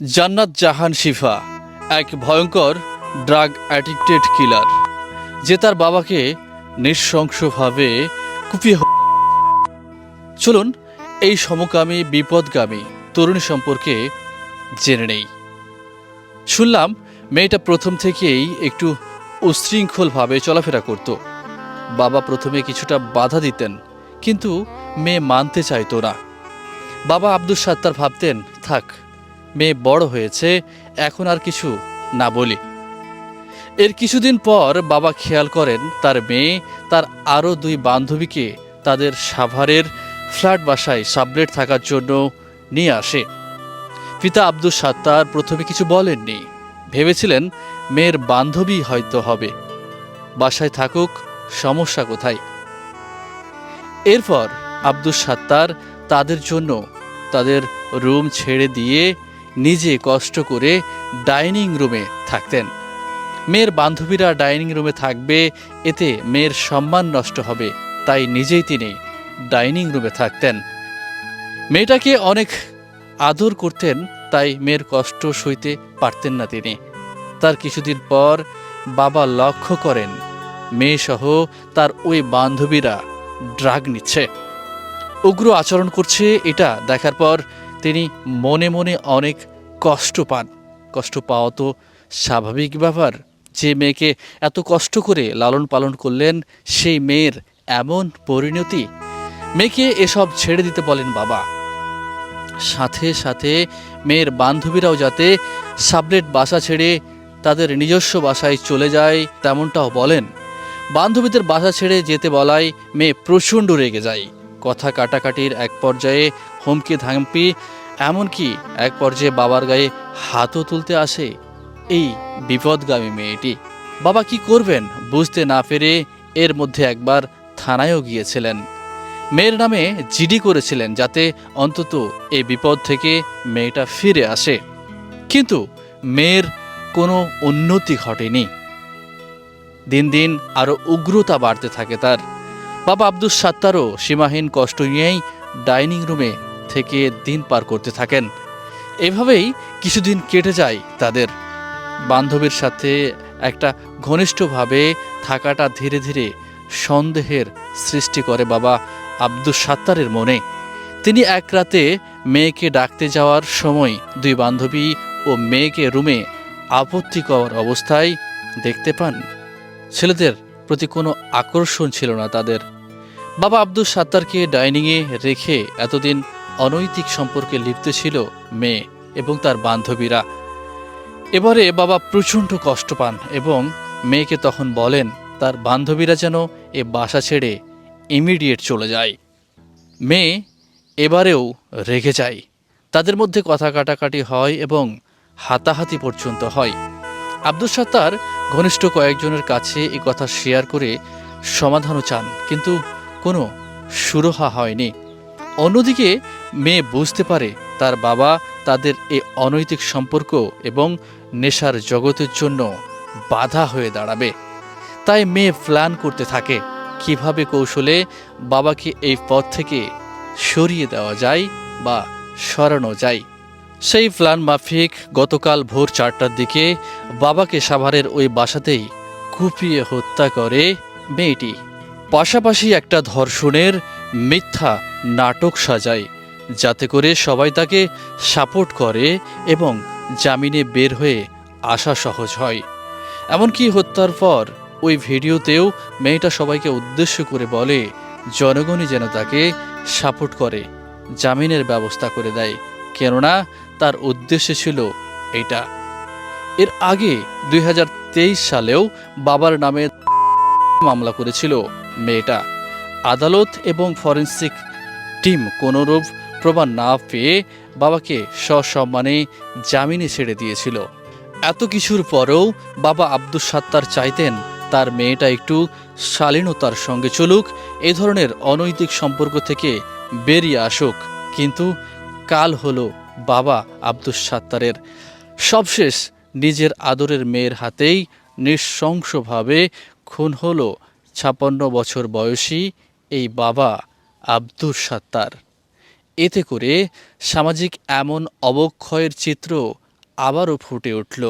জান্নাত জাহান শিফা, এক ভয়ঙ্কর ড্রাগ অ্যাডিক্টেড কিলার যে তার বাবাকে নৃশংসভাবে কুপিয়ে চলুন এই সমকামী, বিপদগামী তরুণী সম্পর্কে জেনে নেই। শুনলাম মেয়েটা প্রথম থেকেই একটু উশৃঙ্খলভাবে চলাফেরা করত। বাবা প্রথমে কিছুটা বাধা দিতেন, কিন্তু মেয়ে মানতে চাইতো না। বাবা আব্দুল সাত্তার ভাবতেন, থাক মেয়ে বড় হয়েছে, এখন আর কিছু না বলি। এর কিছুদিন পর বাবা খেয়াল করেন তার মেয়ে, তার আরও দুই বান্ধবীকে তাদের সাভারের ফ্ল্যাট বাসায় সাবলেট থাকার জন্য নিয়ে আসে। পিতা আব্দুল সাত্তার প্রথমে কিছু বলেননি। ভেবেছিলেন মেয়ের বান্ধবী হয়তো হবে। বাসায় থাকুক, সমস্যা কোথায়? এরপর আব্দুল সাত্তার তাদের জন্য তাদের রুম ছেড়ে দিয়ে নিজে কষ্ট করে ডাইনিং রুমে থাকতেন। মেয়ের বান্ধবীরা ডাইনিং রুমে থাকবে, এতে মেয়ের সম্মান নষ্ট হবে, তাই নিজেই তিনি ডাইনিং রুমে থাকতেন। মেয়েটাকে অনেক আদর করতেন, তাই মেয়ের কষ্ট সইতে পারতেন না তিনি। তার কিছুদিন পর বাবা লক্ষ্য করেন, মেয়েসহ তার ওই বান্ধবীরা ড্রাগ নিচ্ছে। উগ্র আচরণ করছে এটা দেখার পর তিনি মনে মনে অনেক কষ্ট পান। কষ্ট পাওয়া তো স্বাভাবিক ব্যাপার। যে মেয়েকে এত কষ্ট করে লালন পালন করলেন, সেই মেয়ের এমন পরিণতি। মেয়েকে এসব ছেড়ে দিতে বলেন বাবা। সাথে সাথে মেয়ের বান্ধবীরাও যাতে সাবলেট বাসা ছেড়ে তাদের নিজস্ব বাসায় চলে যায় তেমনটাও বলেন। বান্ধবীদের বাসা ছেড়ে যেতে বলায় মেয়ে প্রচণ্ড রেগে যায়। কথা কাটাকাটির এক পর্যায়ে হুমকি ধামপি এমনকি এক পর্যায়ে বাবার গায়ে হাতও তুলতে আসে। এই বিপদগামী মেয়েটি। বাবা কি করবেন? বুঝতে না পেরে এর মধ্যে একবার থানায়ও গিয়েছিলেন। মেয়ের নামে জিডি করেছিলেন যাতে অন্তত এই বিপদ থেকে মেয়েটা ফিরে আসে। কিন্তু মেয়ের কোনো উন্নতি ঘটেনি। দিন দিন আরও উগ্রতা বাড়তে থাকে তার। বাবা আব্দুল সাত্তারও সীমাহীন কষ্ট নিয়েই ডাইনিং রুমে থেকে দিন পার করতে থাকেন। এভাবেই কিছুদিন কেটে যায় তাদের। বান্ধবীর সাথে একটা ঘনিষ্ঠভাবে থাকাটা ধীরে ধীরে সন্দেহের সৃষ্টি করে বাবা আব্দুল সাত্তারের মনে। তিনি এক রাতে মেয়েকে ডাকতে যাওয়ার সময় দুই বান্ধবী ও মেয়েকে রুমে আপত্তিকর অবস্থায় দেখতে পান। ছেলেদের প্রতি কোনো আকর্ষণ ছিল না তাদের। বাবা আব্দুল সাত্তারকে ডাইনিংয়ে রেখে এতদিন অনৈতিক সম্পর্কে লিপ্ত ছিল মেয়ে এবং তার বান্ধবীরা। এবারে বাবা প্রচণ্ড কষ্ট পান এবং মেয়েকে তখন বলেন, তার বান্ধবীরা যেন এ বাসা ছেড়ে ইমিডিয়েট চলে যায়। মেয়ে এবারেও রেগে যায়। তাদের মধ্যে কথা কাটাকাটি হয় এবং হাতাহাতি পর্যন্ত হয়। আব্দুল সাত্তার ঘনিষ্ঠ কয়েকজনের কাছে এ কথা শেয়ার করে সমাধানও চান, কিন্তু কোনো সুরহা হয়নি। অন্যদিকে মেয়ে বুঝতে পারে তার বাবা তাদের এই অনৈতিক সম্পর্ক এবং নেশার জগতের জন্য বাধা হয়ে দাঁড়াবে। তাই মেয়ে প্ল্যান করতে থাকে কীভাবে কৌশলে বাবাকে এই পথ থেকে সরিয়ে দেওয়া যায় বা সরানো যায়। সেই প্ল্যান মাফিক গতকাল ভোর চারটার দিকে বাবাকে সাভারের ওই বাসাতেই কুপিয়ে হত্যা করে মেয়েটি। পাশাপাশি একটা ধর্ষণের মিথ্যা নাটক সাজায় যাতে করে সবাই তাকে সাপোর্ট করে এবং জামিনে বের হয়ে আসা সহজ হয়। এমনকি হত্যার পর ওই ভিডিওতেও মেয়েটা সবাইকে উদ্দেশ্য করে বলে, জনগণই যেন তাকে সাপোর্ট করে, জামিনের ব্যবস্থা করে দেয়। কেননা তার উদ্দেশ্য ছিল এটা। এর আগে দুই হাজার তেইশ সালেও বাবার নামে মামলা করেছিল মেয়েটা। আদালত এবং ফরেন্সিক টিম কোনোরূপ প্রমাণ না পেয়ে বাবাকে সসম্মানে জামিনে ছেড়ে দিয়েছিল। এত কিছুর পরেও বাবা আব্দুল সাত্তার চাইতেন তার মেয়েটা একটু শালীনতার সঙ্গে চলুক, এ ধরনের অনৈতিক সম্পর্ক থেকে বেরিয়ে আসুক। কিন্তু কাল হলো বাবা আব্দুল সাত্তারের। সবশেষ নিজের আদরের মেয়ের হাতেই নৃশংসভাবে খুন হলো ছাপান্ন বছর বয়সী এই বাবা আব্দুর সাত্তার। এতে করে সামাজিক এমন অবক্ষয়ের চিত্র আবারও ফুটে উঠল।